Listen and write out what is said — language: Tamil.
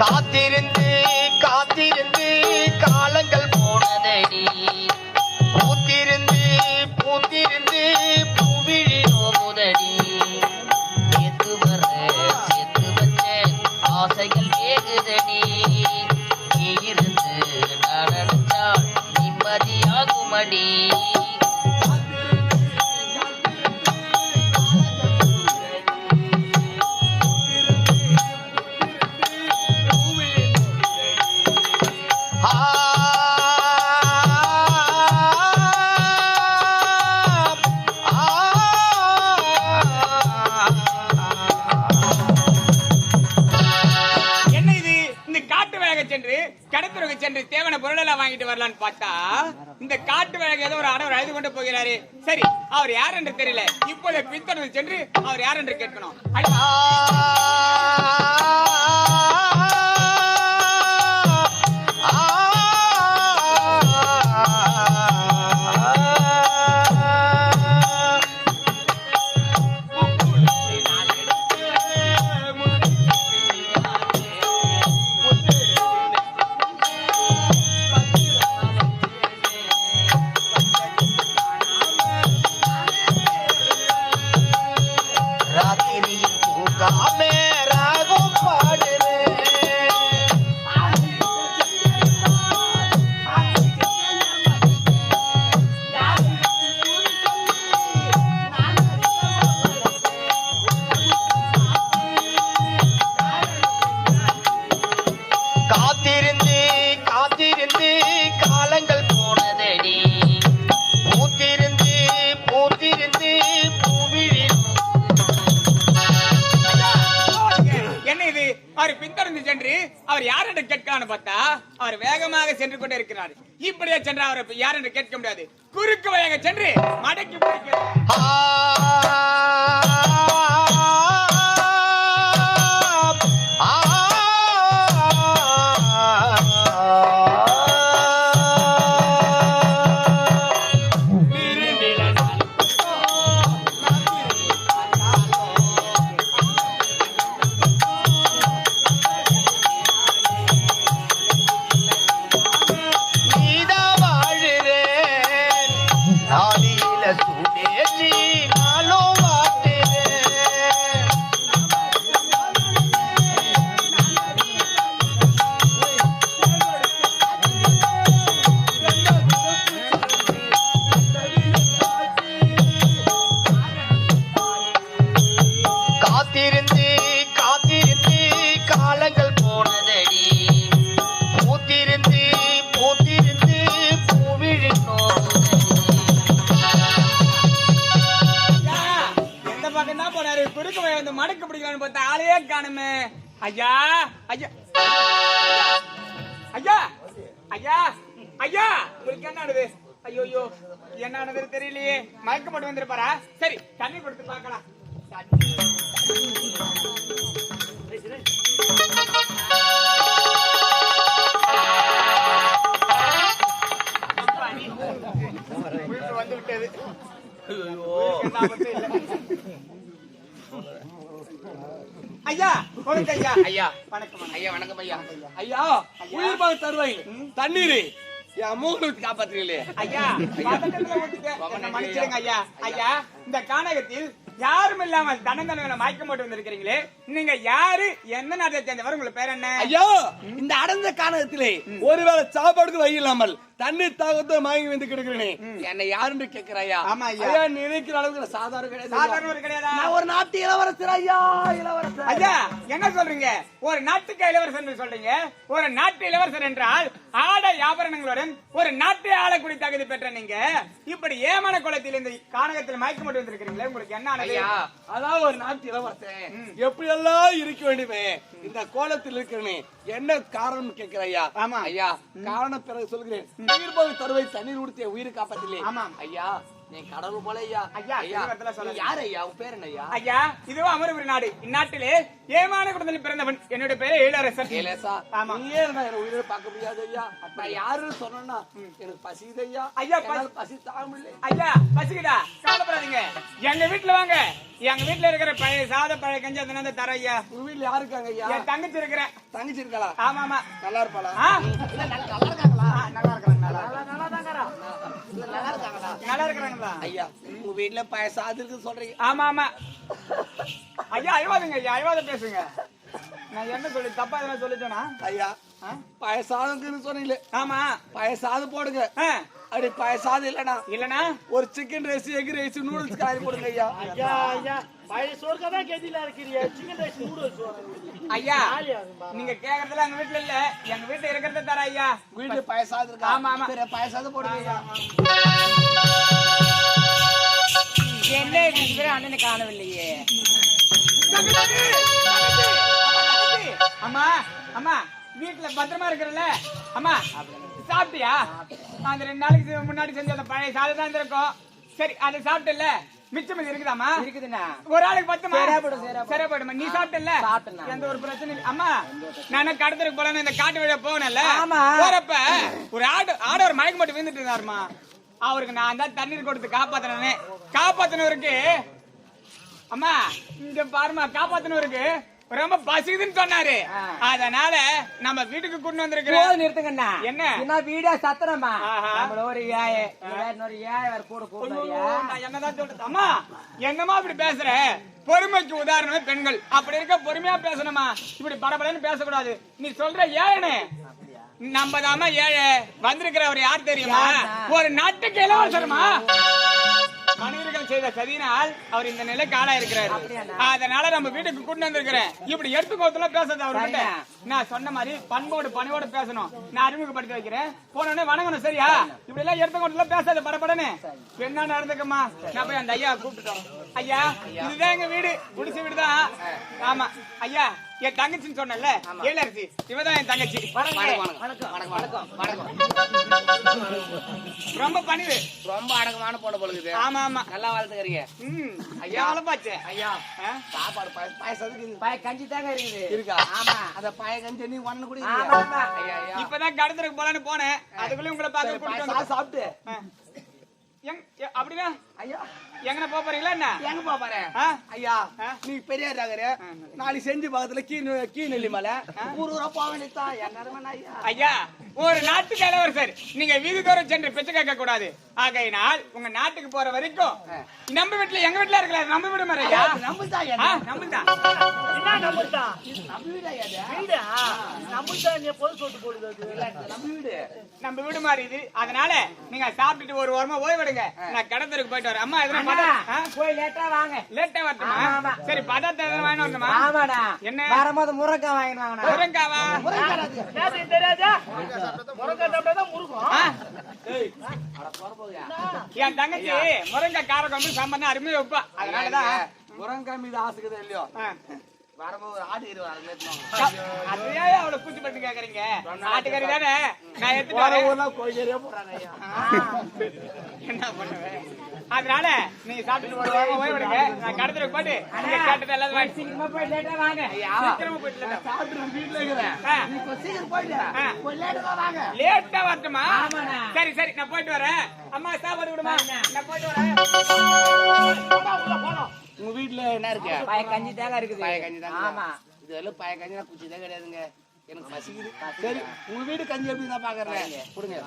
காத்திருந்து காத்திருந்து காலங்கள் போனதடி பூத்திருந்து பூத்திருந்து பூவிழி நோமுதடி எத்து வர எத்து வச்ச ஆசைகள் வாங்கிட்டு வரலான்னு பார்த்தா இந்த காட்டு வேலைக்கு ஏதோ ஒரு ஆடவர் அழுது கொண்டு போகிறாரு. சரி அவர் யார் என்று தெரியல. இப்போதை பின்தொடர்ந்து சென்று அவர் யார் என்று கேட்கணும். அவர் பின்தொடர்ந்து சென்று அவர் யார் என்று கேட்கலான்னு பார்த்தா அவர் வேகமாக சென்று கொண்டே இருக்கிறார். இப்படியே சென்று அவர் யார் என்று கேட்க முடியாது. குறுக்கு வழியாக சென்று மடக்கி பிடிக்கிறார். வழி வந்து மடக்கு பிடிக்கலாம்னு பார்த்தா ஆளையே காணுமே. ஐயா ஐயா. ஐயா ஐயா ஐயா. உங்களுக்கு என்ன ஆனது? ஐயோ ஐயோ என்ன ஆனது தெரியலையே. மயக்கப்பட்டு வந்திருப்பாரா? சரி தண்ணி கொடுத்து பார்க்கலாம். வந்து விட்டது. என்ன ஆபத்தும் இல்லை. ஐயா கொடுங்க ஐயா. ஐயா. வணக்கம் வணக்கம். ஐயா வணக்கம் ஐயா. ஐயா. உயிர் பாக தருவாய் தண்ணீர். என் மூகளுக்கு காப்பாத்துறீங்களே. ஐயா ஐயா. ஐயா. இந்த கானகத்தில் யாரும் இல்லாமல் தன்னந்தனங்களை மயக்கம் போட்டு வந்திருக்கிறீங்களே. நீங்க யாரு? எந்த நாட்டை சேர்ந்தவர்? உங்களுக்கு பேர் என்ன? ஐயா இந்த அடர்ந்த காணகத்திலே ஒருவேளை சாப்பாடுக்கு வழி இல்லாமல் தண்ணீர் தாகத்தை வாங்கி வந்து கிடக்குறேனே. என்னை யாருன்னு கேக்குறாயா? ஆமா ஐயா. ஐயா நினைக்கிற அளவுக்கு சாதாரண கிடையாது ஐயா. கிடையாதா? நான் ஒரு நாட்டு இளவரசர் ஐயா இளவரசர். ஐயா என்ன சொல்றீங்க? ஒரு நாட்டுக்கு இளவரசர் சொல்றீங்க. ஒரு நாட்டு இளவரசர் என்றால் ஆடை ஆபரணங்களுடன் ஒரு நாட்டை ஆளக்கூடிய தகுதி பெற்ற நீங்க. இப்படி ஏமான குளத்தில் இந்த கானகத்தில் மயக்கம் போட்டு வந்திருக்கிறீங்களே உங்களுக்கு என்ன ஐயா அதான் ஒரு நாட்டு இளவரசன் எப்படி எல்லாம் இருக்க வேண்டுமே இந்த கோலத்தில் இருக்கிறனே என்ன காரணம் கேட்கிறையா ஆமா. ஐயா காரணம் பிறகு சொல்கிறேன். உயிர் போய் தருவை தண்ணீர் உடுத்திய உயிரை காப்பாத்திலே ஆமாம். ஐயா நீ கடவுள் போல ஐயா. ஐயா, சொல்லாத. யார் ஐயா? உன் பேர் என்ன ஐயா? ஐயா இதுவும் அமரபுரி நாடு. இந்நாட்டிலே ஏமான குடும்பத்தில் பிறந்தவன் என்னுடைய பேரு இளவரசர் ஏலேசா ஆமா. நீயே இருந்தா என்ன உயிரை பார்க்க முடியாது ஐயா. நான் யாருன்னு சொன்னா எனக்கு பசிக்குது ஐயா. ஐயா, பசி- தாங்க முடியல. ஐயா பசிக்குதா? கவலைப்படாதீங்க. எங்க வீட்டுல வாங்க. எங்க வீட்டுல இருக்கிற பழைய சாத பழைய கஞ்சி அந்த நேரத்தை தர ஐயா. உங்க வீட்டுல யாரு இருக்காங்க ஐயா? என் தங்கச்சி இருக்கிறேன். தங்கச்சி இருக்காளா? ஆமா ஆமா நல்லா இருப்பாளா? நல்லா இருக்காங்களா? நல்லா இருக்கிறாங்க நல்லா இருக்கிறாங்களா? ஐயா உங்க வீட்டுல பயசாது இருக்கு சொல்றீங்க. ஆமா ஆமா. ஐயா அழுவாதுங்க ஐயா அழுவாத பேசுங்க. நான் என்ன சொல்லி தப்பா எதனா சொல்லிட்டேனா? ஐயா? பயசாதம் சொன்னீங்களே. ஆமா. பயசாது போடுங்க. அப்படி பயசாது இல்லனா இல்லனா ஒரு chicken rice egg rice noodles காய் போடுங்க ஐயா. ஐயா ஐயா. பழைய சோறுக்கா தான் கெதில இருக்கிறீங்க. சிக்கன் ரைஸ் நூடுல்ஸ் ஐயா நீங்க கேக்குறதுல எங்க வீட்டுல இல்ல. எங்க வீட்டுல இருக்கிறத தர ஐயா. வீட்டுல பயசாது இருக்கா? ஆமா, ஆமா. சரி பயசாது போடுங்க ஐயா. என்ன இதுவரை அண்ணனை காணவில்லையே. அம்மா அம்மா. வீட்டுல பத்திரமா இருக்கிறல்ல அம்மா சாப்பிட்டியா? அந்த ரெண்டு நாளைக்கு முன்னாடி செஞ்ச அந்த பழைய சாதம் தான் இருக்கும் சரி அதை சாப்பிட்டல மிச்சம் மீதி இருக்குதாமா இருக்குதுண்ணா. ஒரு ஆளுக்கு பத்துமா? சரியா போயிடும், நீ சாப்பிட்டல. எந்த ஒரு பிரச்சனை அம்மா நான் கடத்தருக்கு போல இந்த காட்டு வழியா போனேன்ல. போறப்ப ஒரு ஆடு ஆடு ஒரு மயக்கம் மட்டும் விழுந்துட்டு இருந்தாருமா? அவருக்கு நான் தான் தண்ணீர் கொடுத்து காப்பாத்தினே காப்பாத்தினவருக்கு அம்மா இங்க பாருமா காப்பாத்தினவருக்கு ரொம்ப பசிக்குதுன்னு சொன்னாரு. அதனால நம்ம வீட்டுக்கு கொண்டு வந்திருக்கிறேன். போதும் நிறுத்துங்கண்ணா. என்ன? என்ன வீடா சத்திரமா. நம்மள ஒரு ஏழை இன்னொரு ஏழை வேற கூட என்னதான் சொல்றது? அம்மா என்னமா இப்படி பேசுற? பொறுமைக்கு உதாரணமே பெண்கள். அப்படி இருக்க பொறுமையா பேசணுமா? இப்படி படபடன்னு பேசக்கூடாது. நீ சொல்ற ஏழனே நம்ம தாமா ஏழை. வந்திருக்கிறவர் யார் தெரியுமா? ஒரு நாட்டுக்கு இளவரசருமா? மனிதர்கள் செய்த சதியினால் அவர் இந்த நிலைக்கு ஆளா இருக்கிறாரு? அதனால நம்ம வீட்டுக்கு கூட்டு வந்திருக்கிறேன். இப்படி எடுத்து கோத்துல பேசாத அவர்கிட்ட. நான் சொன்ன மாதிரி பண்போடு பணிவோடு பேசணும். நான் அறிமுகப்படுத்தி வைக்கிறேன். போனோடனே வணங்கணும் சரியா? இப்படி எல்லாம் எடுத்து கோத்துல பேசாத படப்படனே என்ன நடந்துக்கம்மா நான் போய் அந்த ஐயா கூப்பிட்டுட்டோம். ஐயா இதுதான் எங்க வீடு. குடிசை வீடுதான். ஆமா. ஐயா என் தங்கச்சின்னு சொன்னல ஏழரசி. இவதான் என் தங்கச்சி. வணக்கம் வணக்கம். வணக்கம் ரொம்ப பணிவு. ரொம்ப அடக்கமான பொண்ணு பொழுது ஆமா ஆமா. நல்லா வளர்த்துக்கிறீங்க. ம். ஐயா. வளப்பாச்சே ஐயா? சாப்பாடு பாய- பாயசத்துக்கு பாய கஞ்சி தாங்க இருக்குது. இருக்கா? ஆமா. அந்த பாய கஞ்சி நீ ஒண்ணு கூட. இப்பதான் கடத்தருக்கு போலான்னு போனேன். அதுக்குள்ளே உங்களை வந்தேன். சாப்பிட்டு. அப்படின்னா? ஐயா. எங்கன போக போறீங்களா என்ன? எங்க போக போற? ஆ? ஐயா? நீ பெரிய நகரு. நாளைக்கு செஞ்சு பக்கத்துல கீ கீ நெல்லி மலை. ஊர் ஊரா போக நேரமே ஐயா. ஒரு நாட்டுக்கு இளவரசர் நீங்க வீதி தோறும் சென்று பிச்சை கேட்க கூடாது. ஆகையினால் உங்க நாட்டுக்கு போற வரைக்கும் நம்ம வீட்டுல எங்க வீட்டுல இருக்கலாம் நம்ம வீடு மாதிரி ஐயா. நம்புதான் ஆ, நம்மள்தான். நம்ம வீடு பொது போடுது அது. நம்ம வீடு. நம்ம வீடு மாதிரி இது. அதனால நீங்க சாப்பிட்டுட்டு ஒரு வாரமா ஓய்வெடுங்க நான் கடத்தருக்கு போயிட்டு வரேன். அம்மா எதுனா? போய் லேட்டா வாங்க. லேட்டா வரட்டுமா. சரி பதார்த்தம் எதுனா வரணுமா? ஆமாடா. என்ன? வரும்போது முருங்கக்காய் வாங்கிட்டு வாங்கண்ணா முருங்காவா தெரியாதா? முருங்கை முருகும்? என் தங்கச்சி முருங்கை கார குழம்பு சம்பந்தம் அருமையா வைப்பா. அதனாலதான். முருங்கா மீது ஆசைக்குது இல்லையோ. வரும்போது ஒரு ஆடு இரு அது நேத்து அதையே அவ்வளவு கூச்சி பண்ணி கேக்குறீங்க. ஆட்டுக்கறி தானே? நான் போறாங்க என்ன பண்ணுவேன் அதனால நீங்க சாப்பிட்டுட்டு ஒரு வாரம் ஓய்வெடுங்க நான் கடத்தருக்கு போட்டு. நீங்க கேட்டது எல்லாத்தையும் வாங்கி சீக்கிரமா போய் லேட்டா வாங்க. சீக்கிரமா போயிட்டு. சாப்பிட்டு வீட்டுல இருக்கிறேன். நீ சீக்கிரம் போயிட்டு லேட்டு வாங்க. லேட்டா வரட்டுமா. சரி சரி நான் போயிட்டு வரேன். அம்மா சாப்பாடு விடுமா. நான் போயிட்டு வரேன். என்ன இருக்கு? பய கஞ்சி தாங்க இருக்குது. பய கஞ்சி ஆமா. இதெல்லாம் எல்லாம் பய குச்சி தான் கிடையாதுங்க. எனக்கு பசிக்குது. சரி உங்க வீடு கஞ்சி எப்படி தான் பாக்குறேன்? கொடுங்க.